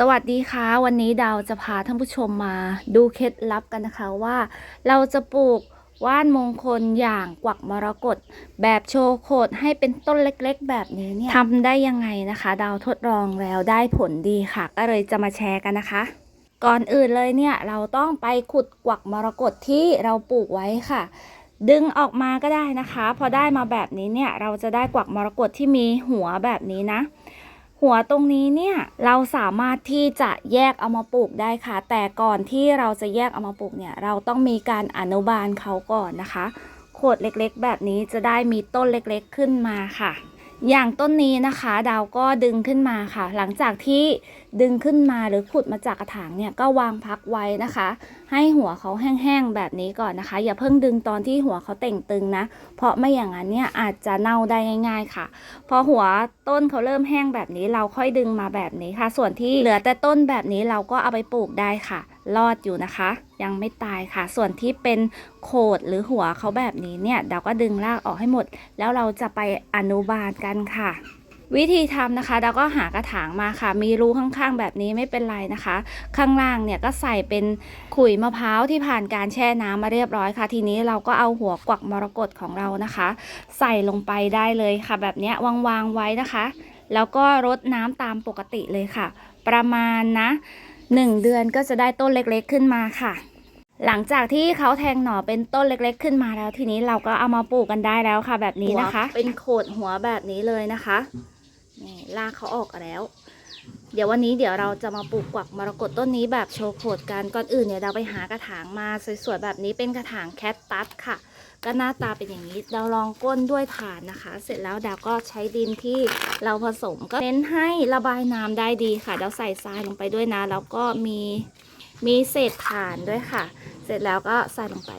สวัสดีค่ะ วันนี้ดาวจะพาท่านผู้ชมมาดูเคล็ดลับกันนะคะว่า เราจะปลูกว่านมงคลอย่างกวักมรกตแบบโชว์โคดให้เป็นต้นเล็กๆ แบบนี้เนี่ยทำได้ยังไงนะคะ ดาวทดลองแล้วได้ผลดีค่ะ ก็เลยจะมาแชร์กันนะคะ ก่อนอื่นเลยเนี่ยเราต้องไปขุดกวักมรกตที่เราปลูกไว้ค่ะ ดึงออกมาก็ได้นะคะ พอได้มาแบบนี้เนี่ยเราจะได้กวักมรกตที่มีหัวแบบนี้นะ หัวตรงนี้เนี่ยเราสามารถที่จะแยกเอามาปลูกได้ค่ะ แต่ก่อนที่เราจะแยกเอามาปลูกเนี่ยเราต้องมีการอนุบาลเขาก่อนนะคะ โขดเล็กๆ แบบนี้จะได้มีต้นเล็กๆขึ้นมาค่ะ อย่างต้นนี้นะคะ ดาวก็ดึงขึ้นมาค่ะ หลังจากที่ดึงขึ้นมาหรือขุดมาจากกระถางเนี่ยก็วางพักไว้นะคะ ให้หัวเขาแห้งๆแบบนี้ก่อนนะคะ อย่าเพิ่งดึงตอนที่หัวเขาเต่งตึงนะ เพราะไม่อย่างนั้นเนี่ยอาจจะเน่าได้ง่าย ๆค่ะ พอหัวต้นเขาเริ่มแห้งแบบนี้เราค่อยดึงมาแบบนี้ค่ะ ส่วนที่เหลือแต่ต้นแบบนี้เราก็เอาไปปลูกได้ค่ะ รอดอยู่นะคะ ยังไม่ตายค่ะ ส่วนที่เป็นโขดหรือหัวเขาแบบนี้เนี่ยเราก็ดึงรากออกให้หมด แล้วเราจะไปอนุบาลกันค่ะวิธีทำนะคะเราก็หากระถางมาค่ะ มีรูข้างๆ แบบนี้ไม่เป็นไรนะคะ ข้างล่างเนี่ยก็ใส่เป็นขุยมะพร้าวที่ผ่านการแช่น้ำมาเรียบร้อยค่ะ ทีนี้เราก็เอาหัวกวักมรกตของเรานะคะ ใส่ลงไปได้เลยค่ะ แบบนี้วางๆไว้นะคะ แล้วก็รดน้ำตามปกติเลยค่ะ ประมาณนะ หนึ่งเดือนก็จะได้ต้นเล็กๆขึ้นมาค่ะ หลังจากที่เขาแทงหน่อเป็นต้นเล็กๆ ขึ้นมาแล้ว ทีนี้เราก็เอามาปลูกกันได้แล้วค่ะ แบบนี้นะคะ เป็นโขดหัวแบบนี้เลยนะคะนี่ลากเขาออกแล้ว เดี๋ยววันนี้เดี๋ยวเราจะมาปลูกกวักมรกตต้นนี้แบบโชว์โขดกันก่อนอื่นเนี่ยเราไปหากระถางมาสวยๆแบบนี้เป็นกระถางแคทตัสค่ะ ก็หน้าตาเป็นอย่างนี้เราลองก้นด้วยฐานนะคะ เสร็จแล้วดาวก็ใช้ดินที่เราผสมก็เน้นให้ระบายน้ำได้ดีค่ะเดาใส่ทรายลงไปด้วยนะแล้วก็มีมีเศษฐานด้วยค่ะ เสร็จแล้วก็ใส่ลงไป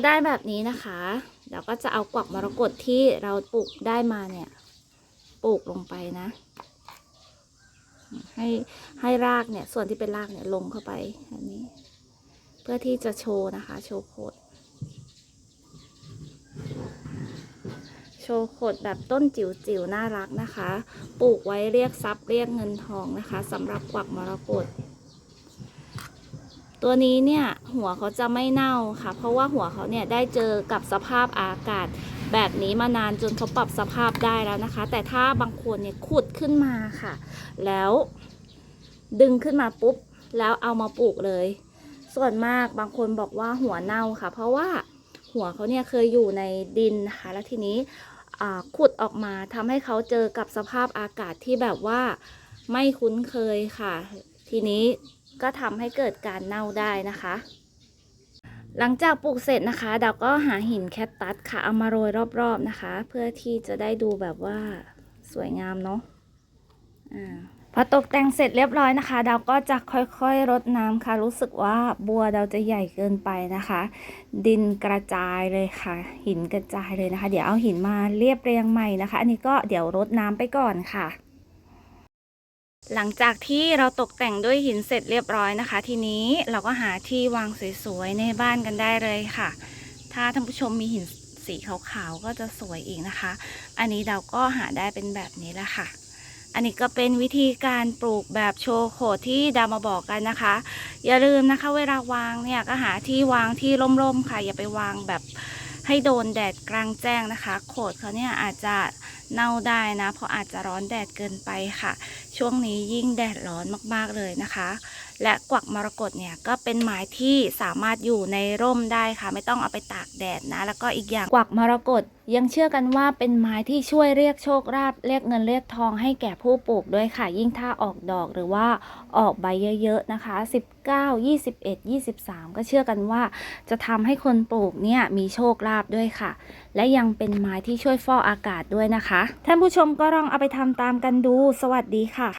พอได้แบบนี้นะคะเดี๋ยวก็จะเอากวักมรกตที่เราปลูกได้มาเนี่ยปลูกลงไปนะ ให้ให้รากเนี่ยส่วนที่เป็นรากเนี่ยลงเข้าไปแบบนี้ เพื่อที่จะโชว์นะคะ โชว์โคดโชว์โคดแบบต้นจิ๋วๆน่ารักนะคะ ปลูกไว้เรียกทรัพย์เรียกเงินทองนะคะสำหรับกวักมรกต ตัวนี้เนี่ยหัวเขาจะไม่เน่าค่ะ เพราะว่าหัวเขาเนี่ยได้เจอกับสภาพอากาศ แบบนี้มานานจนเขาปรับสภาพได้แล้วนะคะ แต่ถ้าบางคนเนี่ยขุดขึ้นมาค่ะ แล้วดึงขึ้นมาปุ๊บ แล้วเอามาปลูกเลย ส่วนมากบางคนบอกว่าหัวเน่าค่ะ เพราะว่าหัวเขาเนี่ยเคยอยู่ในดินนะคะแล้วทีนี้ขุดออกมาทำให้เขาเจอกับสภาพอากาศที่แบบว่าไม่คุ้นเคยค่ะ ทีนี้ ก็ทำให้เกิดการเน่าได้นะคะ หลังจากปลูกเสร็จนะคะเราก็หาหินแคตตัสค่ะเอามาโรยรอบๆนะคะ เพื่อที่จะได้ดูแบบว่าสวยงามเนาะอ่าพอตกแต่งเสร็จเรียบร้อยนะคะดาวก็จะค่อยๆรดน้ำค่ะ รู้สึกว่าบัวดาวจะใหญ่เกินไปนะคะ ดินกระจายเลยค่ะ หินกระจายเลยนะคะ เดี๋ยวเอาหินมาเรียบเรียงใหม่นะคะ อันนี้ก็เดี๋ยวรดน้ำไปก่อนค่ะ หลังจากที่เราตกแต่งด้วยหินเสร็จเรียบร้อยนะคะ ทีนี้เราก็หาที่วางสวยๆในบ้านกันได้เลยค่ะ ถ้าท่านผู้ชมมีหินสีขาวๆก็จะสวยอีกนะคะ อันนี้เราก็หาได้เป็นแบบนี้แหละค่ะ อันนี้ก็เป็นวิธีการปลูกแบบโชว์โขดที่ดามาบอกกันนะคะ อย่าลืมนะคะ เวลาวางเนี่ยก็หาที่วางที่ร่มๆค่ะ อย่าไปวางแบบให้โดนแดดกลางแจ้งนะคะ โขดเขาเนี่ยอาจจะ เน่าได้นะ เพราะอาจจะร้อนแดดเกินไปค่ะ ช่วงนี้ยิ่งแดดร้อนมากๆเลยนะคะ และกวักมรกตเนี่ยก็เป็นไม้ที่สามารถอยู่ในร่มได้ค่ะ ไม่ต้องเอาไปตากแดดนะ แล้วก็อีกอย่างกวักมรกต ยังเชื่อกันว่าเป็นไม้ที่ช่วยเรียกโชคลาภเรียกเงินเรียกทองให้แก่ผู้ปลูกด้วยค่ะ ยิ่งถ้าออกดอกหรือว่าออกใบเยอะๆนะคะ 19 21 23 ก็เชื่อกันว่า จะทำให้คนปลูกเนี่ยมีโชคลาภด้วยค่ะ และยังเป็นไม้ที่ช่วยฟอกอากาศด้วยนะคะ ท่านผู้ชมก็ลองเอาไปทำตามกันดู สวัสดีค่ะ